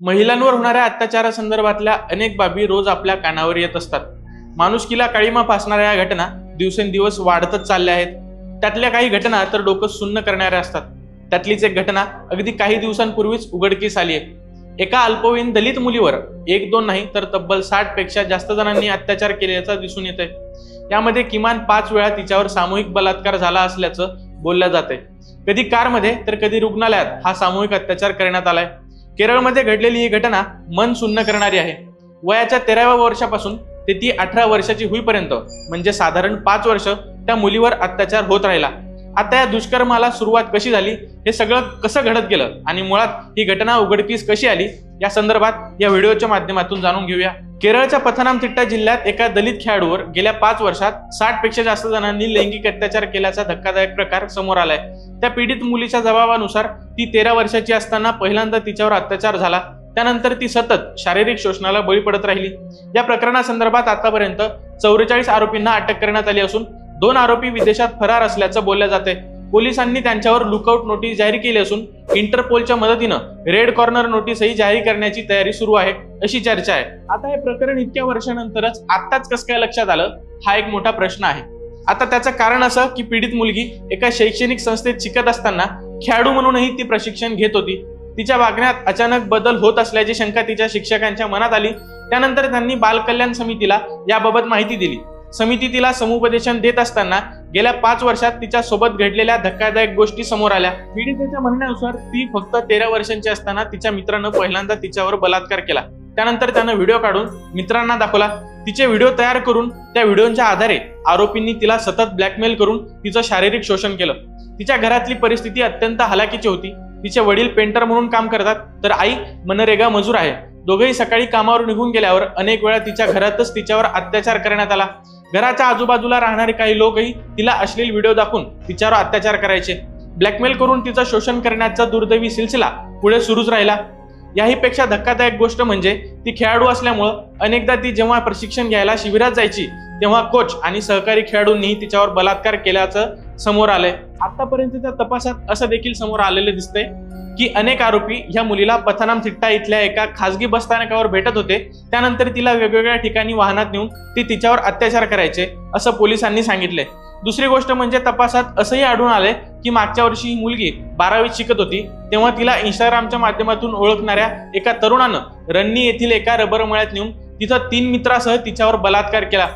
महिलांवर होणाऱ्या अत्याचारासंदर्भातल्या अनेक बाबी रोज आपल्या कानावर येत असतात. माणुसकीला काळीमा फासणाऱ्या या घटना दिवसेंदिवस वाढतच चालल्या आहेत. त्यातल्या काही घटना तर डोकं सुन्न करणाऱ्या असतात. त्यातलीच एक घटना अगदी काही दिवसांपूर्वीच उघडकीस आली आहे. एका अल्पवयीन दलित मुलीवर एक दोन नाही तर तब्बल साठपेक्षा जास्त जणांनी अत्याचार केल्याचा दिसून येत आहे यामध्ये किमान पाच वेळा तिच्यावर सामूहिक बलात्कार झाला असल्याचं बोललं जात आहे कधी कारमध्ये तर कधी रुग्णालयात हा सामूहिक अत्याचार करण्यात आलाय. केरळमध्ये घडलेली ही घटना मन सुन्न करणारी आहे. वयाच्या तेराव्या वर्षापासून ते ती अठरा वर्षाची होईपर्यंत म्हणजे साधारण पाच वर्ष त्या मुलीवर अत्याचार होत राहिला. आता या दुष्कर्माला सुरुवात कशी झाली हे सगळं कसं घडत गेलं आणि मुळात ही घटना उघडकीस कशी आली या संदर्भात या व्हिडिओच्या माध्यमातून जाणून घेऊया. केरळच्या पथनामथिट्टा जिल्ह्यात एका दलित खेळाडूवर गेल्या पाच वर्षात साठपेक्षा जास्त जणांनी लैंगिक अत्याचार केल्याचा धक्कादायक प्रकार समोर आलाय. त्या पीडित मुलीच्या जबाबानुसार ती तेरा वर्षाची असताना पहिल्यांदा तिच्यावर अत्याचार झाला. त्यानंतर ती सतत शारीरिक शोषणाला बळी पडत राहिली. या प्रकरणासंदर्भात आतापर्यंत चौवेचाळीस आरोपींना अटक करण्यात आली असून दोन आरोपी विदेशात फरार असल्याचं बोललं जाते पोलिसांनी त्यांच्यावर लुकआउट नोटीस जाहीर केली असून इंटरपोलच्या मदतीनं रेड कॉर्नर नोटीसही जाहीर करण्याची तयारी सुरू आहे अशी चर्चा आहे. आता हे प्रकरण इतक्या वर्षानंतरच आत्ताच कसं काय लक्षात आलं हा एक मोठा प्रश्न आहे. आता त्याचं कारण असं की पीडित मुलगी एका शैक्षणिक संस्थेत शिकत असताना खेळाडू म्हणूनही ती प्रशिक्षण घेत होती. तिच्या वागण्यात अचानक बदल होत असल्याची शंका तिच्या शिक्षकांच्या मनात आली. त्यानंतर त्यांनी बालकल्याण समितीला याबाबत माहिती दिली. समिती तिला समुपदेशन देत असताना गेल्या पाच वर्षात तिच्या सोबत घडलेल्या धक्कादायक गोष्टी समोर आल्या. पीडितेच्या म्हणण्यानुसार ती फक्त तेरा वर्षांची असताना तिच्या मित्रानं पहिल्यांदा तिच्यावर बलात्कार केला. त्यानंतर त्यानं व्हिडिओ काढून मित्रांना दाखवला. तिचे व्हिडिओ तयार करून त्या व्हिडिओच्या आधारे आरोपींनी तिला सतत ब्लॅकमेल करून तिचं शारीरिक शोषण केलं. तिच्या घरातली परिस्थिती अत्यंत हलाखीची होती. तिचे वडील पेंटर म्हणून काम करतात तर आई मनरेगा मजूर आहे. दोघेही सकाळी कामावर निघून गेल्यावर अनेक वेळा तिच्या घरातच तिच्यावर अत्याचार करण्यात आला. घराच्या आजूबाजूला राहणारे काही लोकही तिला अश्लील व्हिडिओ दाखवून तिच्यावर अत्याचार करायचे. ब्लॅकमेल करून तिचं शोषण करण्याचा दुर्दैवी सिलसिला पुढे सुरूच राहिला. याहीपेक्षा धक्कादायक गोष्ट म्हणजे ती खेळाडू असल्यामुळं अनेकदा ती जेव्हा प्रशिक्षण घ्यायला शिबिरात जायची तेव्हा कोच आणि सहकारी खेळाडूंनी तिच्यावर बलात्कार केल्याचं समोर आलंय. आतापर्यंतच्या तपासात असं देखील समोर आलेलं दिसतंय. की अनेक आरोपी ह्या मुलीला पथनामथिट्टा इथल्या एका खासगी बसस्थानकावर भेटत होते. त्यानंतर तिला वेगवेगळ्या ठिकाणी वाहनात नेऊन ते तिच्यावर अत्याचार करायचे असं पोलिसांनी सांगितले. दुसरी गोष्ट म्हणजे तपासात असंही आढळून आले की मागच्या वर्षी ही मुलगी बारावीत शिकत होती तेव्हा तिला इंस्टाग्रामच्या माध्यमातून ओळखणाऱ्या एका तरुणानं रन्नी येथील एका रबर मळ्यात नेऊन तिथं तीन मित्रासह तिच्यावर बलात्कार केला.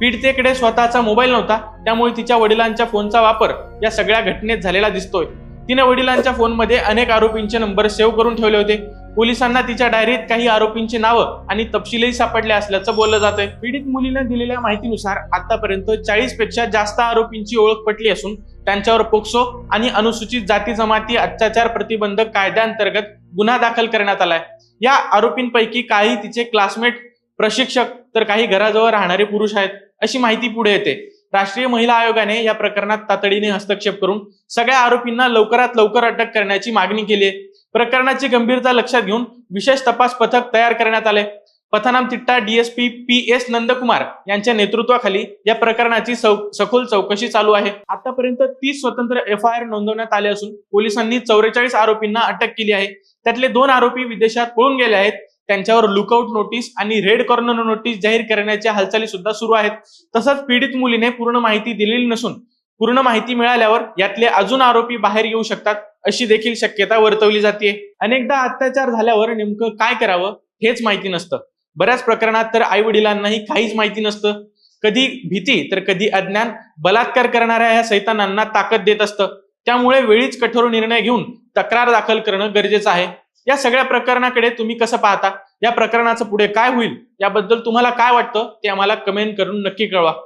पीडितेकडे स्वतःचा मोबाईल नव्हता त्यामुळे तिच्या वडिलांच्या फोनचा वापर या सगळ्या घटनेत झालेला दिसतोय. तिने वडिलांच्या फोनमध्ये अनेक आरोपींचे नंबर सेव्ह करून ठेवले होते. पोलिसांना तिच्या डायरीत काही आरोपींची नावं आणि तपशीलही सापडले असल्याचं बोललं जात आहे पीडित मुलीने दिलेल्या माहितीनुसार आतापर्यंत चाळीसपेक्षा जास्त आरोपींची ओळख पटली असून त्यांच्यावर पोक्सो आणि अनुसूचित जाती जमाती अत्याचार प्रतिबंधक कायद्याअंतर्गत गुन्हा दाखल करण्यात आलाय. या आरोपींपैकी काही तिचे क्लासमेट प्रशिक्षक तर काही घराजवळ राहणारे पुरुष आहेत अशी माहिती पुढे येते. राष्ट्रीय महिला आयोगाने या प्रकरणात तातडीने हस्तक्षेप करून सगळ्या आरोपींना लवकरात लवकर अटक करण्याची मागणी केली आहे प्रकरणाची गंभीरता लक्षात घेऊन विशेष तपास पथक तयार करण्यात आले Pathanamthitta DSP P S Nandakumar यांच्या नेतृत्वाखाली या प्रकरणाची सखोल चौकशी चालू आहे. आतापर्यंत तीस स्वतंत्र एफ आय आर नोंदवण्यात आले असून पोलिसांनी चौवेचाळीस आरोपींना अटक केली आहे. त्यातले दोन आरोपी विदेशात पळून गेले आहेत. त्यांच्यावर लुकआउट नोटीस आणि रेड कॉर्नर नोटीस जाहीर करण्याच्या हालचाली सुद्धा सुरू आहेत. तसंच पीडित मुलीने पूर्ण माहिती दिलेली नसून पूर्ण माहिती मिळाल्यावर यातले अजून आरोपी बाहेर येऊ शकतात अशी देखील शक्यता वर्तवली जाते अनेकदा अत्याचार झाल्यावर नेमकं काय करावं हेच माहिती नसतं. बऱ्याच प्रकरणात तर आई वडिलांनाही काहीच माहिती नसतं. कधी भीती तर कधी अज्ञान बलात्कार करणाऱ्या या सैतानांना ताकद देत असतं. त्यामुळे वेळीच कठोर निर्णय घेऊन तक्रार दाखल करणं गरजेचं आहे. या सगळ्या प्रकरणाकडे तुम्ही कसं पाहता? या प्रकरणाचं पुढे काय होईल? याबद्दल तुम्हाला काय वाटतं? ते आम्हाला कमेंट करून नक्की कळवा.